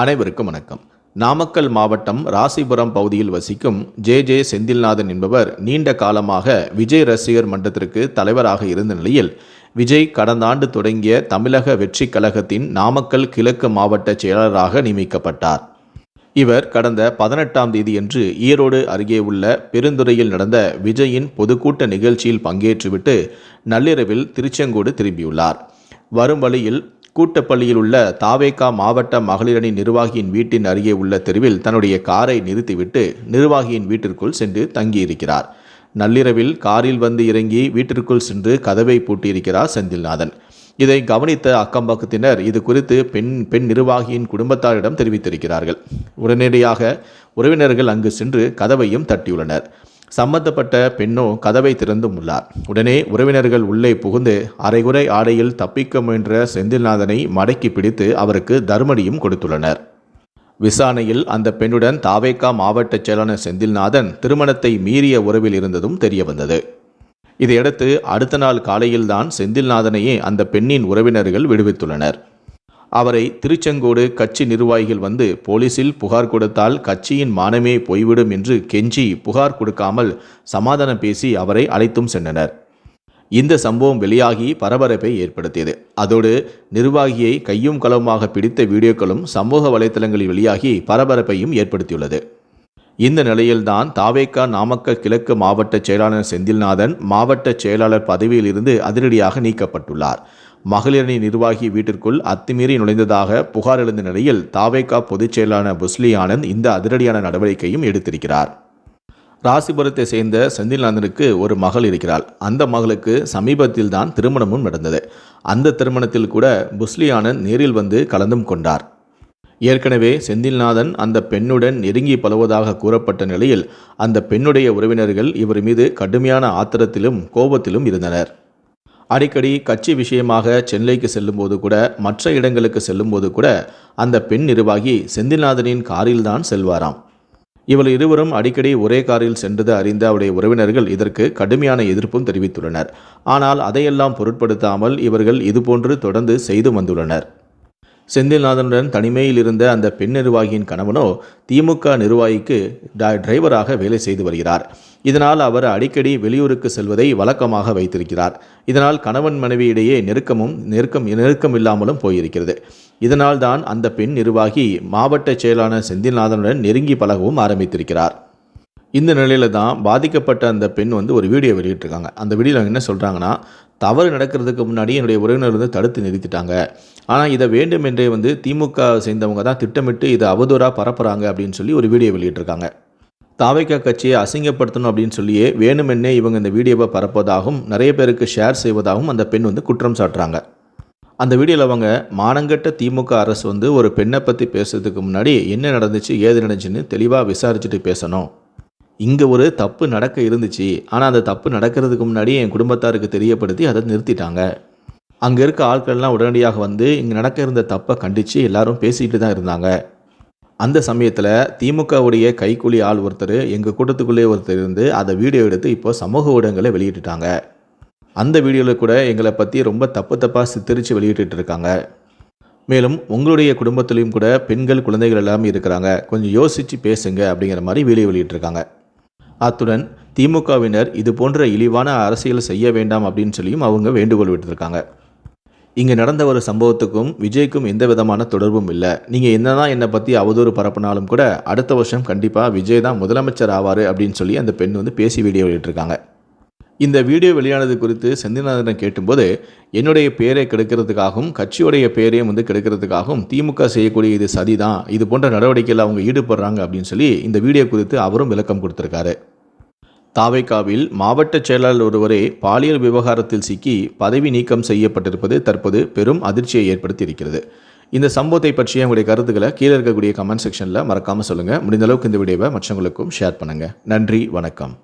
அனைவருக்கும் வணக்கம். நாமக்கல் மாவட்டம் ராசிபுரம் பகுதியில் வசிக்கும் ஜே ஜே செந்தில்நாதன் என்பவர் நீண்ட காலமாக விஜய் ரசிகர் மன்றத்திற்கு தலைவராக இருந்த நிலையில் விஜய் கடந்த ஆண்டு தொடங்கிய தமிழக வெற்றி கழகத்தின் நாமக்கல் கிழக்கு மாவட்ட செயலராக நியமிக்கப்பட்டார். இவர் கடந்த பதினெட்டாம் தேதியன்று ஈரோடு அருகே உள்ள பெருந்துறையில் நடந்த விஜயின் பொதுக்கூட்ட நிகழ்ச்சியில் பங்கேற்றுவிட்டு நள்ளிரவில் திருச்செங்கோடு திரும்பியுள்ளார். வரும் வழியில் கூட்டப்பள்ளியில் உள்ள தாவேகா மாவட்ட மகளிரணி நிர்வாகியின் வீட்டின் அருகே உள்ள தெருவில் தன்னுடைய காரை நிறுத்திவிட்டு நிர்வாகியின் வீட்டிற்குள் சென்று தங்கியிருக்கிறார். நள்ளிரவில் காரில் வந்து இறங்கி வீட்டிற்குள் சென்று கதவை பூட்டியிருக்கிறார் செந்தில்நாதன். இதை கவனித்த அக்கம்பக்கத்தினர் இது குறித்து பெண் பெண் நிர்வாகியின் குடும்பத்தாரிடம் தெரிவித்திருக்கிறார்கள். உடனடியாக உறவினர்கள் அங்கு சென்று கதவையும் தட்டியுள்ளனர். சம்பந்தப்பட்ட பெண்ணோ கதவை திறந்தும் உள்ளார் உடனே உறவினர்கள் உள்ளே புகுந்து அரைகுறை ஆடையில் தப்பிக்க முயன்ற செந்தில்நாதனை மடக்கி பிடித்து அவருக்கு தர்மடியும் கொடுத்துள்ளனர். விசாரணையில் அந்த பெண்ணுடன் தாவேக்கா மாவட்ட செயலாளர் செந்தில்நாதன் திருமணத்தை மீறிய உறவில் இருந்ததும் தெரியவந்தது. இதையடுத்து அடுத்த நாள் காலையில்தான் செந்தில்நாதனையே அந்த பெண்ணின் உறவினர்கள் விடுவித்துள்ளனர். அவரை திருச்செங்கோடு கட்சி நிர்வாகிகள் வந்து போலீசில் புகார் கொடுத்தால் கட்சியின் மானமே போய்விடும் என்று கெஞ்சி புகார் கொடுக்காமல் சமாதானம் பேசி அவரை அழைத்தும் சென்றனர். இந்த சம்பவம் வெளியாகி பரபரப்பை ஏற்படுத்தியது. அதோடு நிர்வாகியை கையும் களவுமாக பிடித்த வீடியோக்களும் சமூக வலைத்தளங்களில் வெளியாகி பரபரப்பையும் ஏற்படுத்தியுள்ளது. இந்த நிலையில்தான் தாவேக்கா நாமக்கல் கிழக்கு மாவட்ட செயலாளர் செந்தில்நாதன் மாவட்ட செயலாளர் பதவியிலிருந்து அதிரடியாக நீக்கப்பட்டுள்ளார். மகளிரணி நிர்வாகி வீட்டிற்குள் அத்துமீறி நுழைந்ததாக புகார் எழுந்த நிலையில் தாவேகா பொதுச் செயலாளர் புஸ்லி ஆனந்த் இந்த அதிரடியான நடவடிக்கையும் எடுத்திருக்கிறார். ராசிபுரத்தை சேர்ந்த செந்தில்நாதனுக்கு ஒரு மகள் இருக்கிறாள். அந்த மகளுக்கு சமீபத்தில் தான் திருமணமும் நடந்தது. அந்த திருமணத்தில் கூட புஸ்லி ஆனந்த் நேரில் வந்து கலந்தும் கொண்டார். ஏற்கனவே செந்தில்நாதன் அந்த பெண்ணுடன் நெருங்கி பலவதாக கூறப்பட்ட நிலையில் அந்த பெண்ணுடைய உறவினர்கள் இவர் மீது கடுமையான ஆத்திரத்திலும் கோபத்திலும் இருந்தனர். அடிக்கடி கட்சி விஷயமாக சென்னைக்கு செல்லும்போது கூட மற்ற இடங்களுக்கு செல்லும்போது கூட அந்த பெண் நிர்வாகி செந்தில்நாதனின் காரில்தான் செல்வாராம். இவள் இருவரும் அடிக்கடி ஒரே காரில் சென்றது அறிந்த அவருடைய உறவினர்கள் இதற்கு கடுமையான எதிர்ப்பும் தெரிவித்துள்ளனர். ஆனால் அதையெல்லாம் பொருட்படுத்தாமல் இவர்கள் இதுபோன்று தொடர்ந்து செய்து வந்துள்ளனர். செந்தில்நாதனுடன் தனிமையில் இருந்த அந்த பெண் நிர்வாகியின் கணவனோ திமுக நிர்வாகிக்கு டிரைவராக வேலை செய்து வருகிறார். இதனால் அவர் அடிக்கடி வெளியூருக்கு செல்வதை வழக்கமாக வைத்திருக்கிறார். இதனால் கணவன் மனைவியிடையே நெருக்கமும் நெருக்கம் நெருக்கம் இல்லாமலும் போயிருக்கிறது. இதனால் தான் அந்த பெண் நிர்வாகி மாவட்ட செயலாளர் செந்தில்நாதனுடன் நெருங்கி பழகவும் ஆரம்பித்திருக்கிறார். இந்த நிலையில தான் பாதிக்கப்பட்ட அந்த பெண் வந்து ஒரு வீடியோ வெளியிட்டிருக்காங்க. அந்த வீடியோவில் என்ன சொல்கிறாங்கன்னா தவறு நடக்கிறதுக்கு முன்னாடி என்னுடைய உறவினர் வந்து தடுத்து நிறுத்திட்டாங்க. ஆனால் இதை வேண்டும் என்றே வந்து திமுக சேர்ந்தவங்க தான் திட்டமிட்டு இதை அவதூறாக பரப்புகிறாங்க அப்படின்னு சொல்லி ஒரு வீடியோ வெளியிட்டிருக்காங்க. தாவைக்கா கட்சியை அசிங்கப்படுத்தணும் அப்படின்னு சொல்லியே வேணுமென்னே இவங்க இந்த வீடியோவை பரப்பதாகவும் நிறைய பேருக்கு ஷேர் செய்வதாகவும் அந்த பெண் வந்து குற்றம் சாட்டுறாங்க. அந்த வீடியோவில் அவங்க மானங்கட்ட திமுக அரசு வந்து ஒரு பெண்ணை பற்றி பேசுறதுக்கு முன்னாடி என்ன நடந்துச்சு ஏது நடந்துச்சுன்னு தெளிவாக விசாரிச்சுட்டு பேசணும். இங்கே ஒரு தப்பு நடக்க இருந்துச்சு. ஆனால் அந்த தப்பு நடக்கிறதுக்கு முன்னாடி என் குடும்பத்தாருக்கு தெரியப்படுத்தி அதை நிறுத்திட்டாங்க. அங்கே இருக்க ஆட்கள்லாம் உடனடியாக வந்து இங்கே நடக்க இருந்த தப்பை கண்டித்து எல்லாரும் பேசிக்கிட்டு தான் இருந்தாங்க. அந்த சமயத்தில் திமுகவுடைய கைக்கூலி ஆள் ஒருத்தர் எங்கள் கூட்டத்துக்குள்ளே ஒருத்தர் இருந்து அதை வீடியோ எடுத்து இப்போ சமூக ஊடகங்களை வெளியிட்டுட்டாங்க. அந்த வீடியோவில் கூட எங்களை பற்றி ரொம்ப தப்பு தப்பாக சித்தரித்து வெளியிட்டு இருக்காங்க. மேலும் உங்களுடைய குடும்பத்திலையும் கூட பெண்கள் குழந்தைகள் எல்லாமே இருக்கிறாங்க. கொஞ்சம் யோசித்து பேசுங்க அப்படிங்கிற மாதிரி வீடியோ வெளியிட்டிருக்காங்க. அத்துடன் திமுகவினர் இது போன்ற இழிவான அரசியல் செய்ய வேண்டாம் அப்படின்னு சொல்லியும் அவங்க வேண்டுகோள் விட்டுருக்காங்க இங்கே நடந்த ஒரு சம்பவத்துக்கும் விஜய்க்கும் எந்த விதமான தொடர்பும் இல்லை. நீங்கள் என்னதான் என்னை பற்றி அவதூறு பரப்பினாலும் கூட அடுத்த வருஷம் கண்டிப்பாக விஜய் தான் முதலமைச்சர் ஆவார் அப்படின்னு சொல்லி அந்த பெண் வந்து பேசி வீடியோ வெளியிட்டிருக்காங்க. இந்த வீடியோ வெளியானது குறித்து செந்தில்நாதன் கேட்டும்போது என்னுடைய பேரை கெடுக்கிறதுக்காகவும் கட்சியுடைய பேரையும் வந்து கெடுக்கிறதுக்காகவும் திமுக செய்யக்கூடிய இது சதிதான் இது போன்ற நடவடிக்கையில் அவங்க ஈடுபடுறாங்க அப்படின்னு சொல்லி இந்த வீடியோ குறித்து அவரும் விளக்கம் கொடுத்துருக்காரு. தாவைக்காவில் மாவட்ட செயலாளர் ஒருவரே பாலியல் விவகாரத்தில் சிக்கி பதவி நீக்கம் செய்யப்பட்டிருப்பது தற்போது பெரும் அதிர்ச்சியை ஏற்படுத்தி இருக்கிறது இந்த சம்பவத்தை பற்றிய உங்களுடைய கருத்துக்களை கீழே இருக்கக்கூடிய கமெண்ட் செக்ஷனில் மறக்காமல் சொல்லுங்கள் முடிந்த அளவுக்கு இந்த வீடியோவை மற்றவங்களுக்கும் ஷேர் பண்ணுங்கள் நன்றி வணக்கம்.